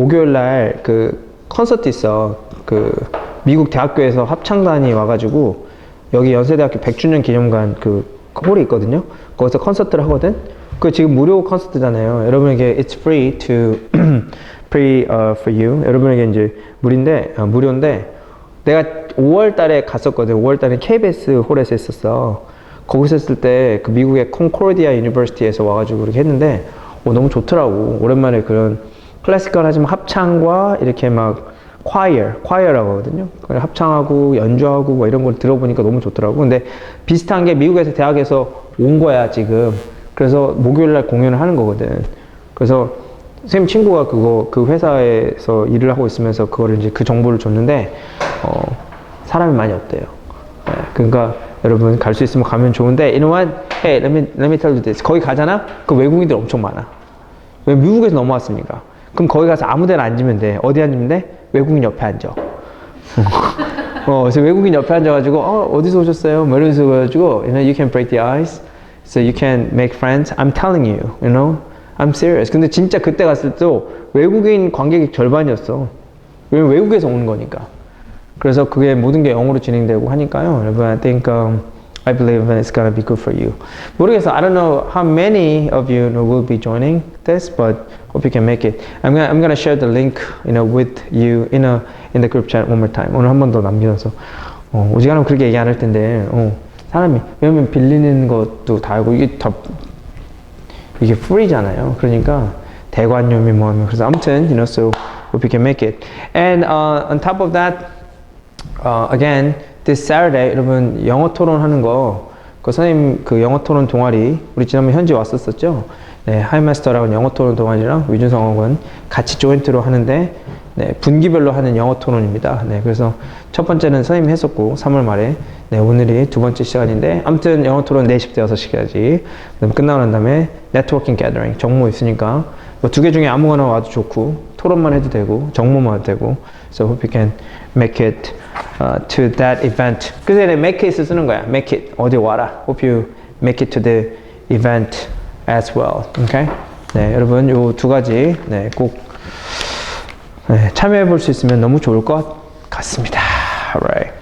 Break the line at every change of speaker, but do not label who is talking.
목요일 날 그 콘서트 있어. 그 미국 대학교에서 합창단이 와가지고 여기 연세대학교 100주년 기념관 그 홀이 있거든요. 거기서 콘서트를 하거든. 그 지금 무료 콘서트잖아요. 여러분에게 it's free to free uh, for you. 여러분에게 이제 무료인데 아, 무료인데 내가 5월 달에 갔었거든. 5월 달에 KBS 홀에서 했었어. 거기서 했을 때 그 미국의 콘코르디아 유니버시티에서 와가지고 그렇게 했는데 어, 너무 좋더라고. 오랜만에 그런 클래시컬 하지만 합창과 이렇게 막 콰이어, 콰이어라고 하거든요. 합창하고 연주하고 뭐 이런 걸 들어보니까 너무 좋더라고. 근데 비슷한 게 미국에서 대학에서 온 거야 지금. 그래서 목요일 날 공연을 하는 거거든. 그래서 쌤 친구가 그거 그 회사에서 일을 하고 있으면서 그거를 이제 그 정보를 줬는데 어, 사람이 많이 없대요. 네, 그러니까 여러분 갈 수 있으면 가면 좋은데 what? Hey, let me let me tell you this. 거기 가잖아? 그 외국인들 엄청 많아. 왜 미국에서 넘어왔으니까. 그럼 거기 가서 아무 데나 앉으면 돼. 어디 앉으면 돼? 외국인 옆에 앉아. 어, 그래서 외국인 옆에 앉아가지고, 어, 어디서 오셨어요? 뭐 이러면서 그래가지고, you know, you can break the ice, so you can make friends. I'm telling you, you know, I'm serious. 근데 진짜 그때 갔을 때도 외국인 관객이 절반이었어. 왜냐면 외국에서 오는 거니까. 그래서 그게 모든 게 영어로 진행되고 하니까요. 여러분, I think, um, I believe it's gonna be good for you. 모르겠어. I don't know how many of you know, will be joining this, but hope you can make it. I'm gonna, I'm gonna share the link, you know, with you in a in the group chat one more time. 오늘 한 번 더 남겨서 어, 오지간하면 그렇게 얘기 안 할 텐데 어, 사람이 왜냐면 빌리는 것도 다 알고 이게 다 이게 프리잖아요. 그러니까 대관료미 뭐 하면 그래서 아무튼 you know so hope you can make it. And uh, on top of that, uh, again This Saturday 여러분 영어 토론 하는 거. 그 선생님 그 영어 토론 동아리 우리 지난번 현지 왔었었죠. 네, 하이마스터라고 영어 토론 동아리랑 위준성학원 같이 조인트로 하는데 네, 분기별로 하는 영어 토론입니다. 네, 그래서 첫 번째는 선생님이 했었고 3월 말에 네, 오늘이 두 번째 시간인데 아무튼 영어 토론 4시부터 6시까지 그다음 끝나고 난 다음에 네트워킹 게더링 정모 있으니까 뭐 두 개 중에 아무거나 와도 좋고 토론만 해도 되고 정모만 해도 되고 so hope you can make it to that event 그래서 얘네 make it 쓰는 거야 make it 어디 와라 hope you make it to the event as well okay 네 여러분 요 두 가지 네 꼭 네, 참여해 볼 수 있으면 너무 좋을 것 같습니다 alright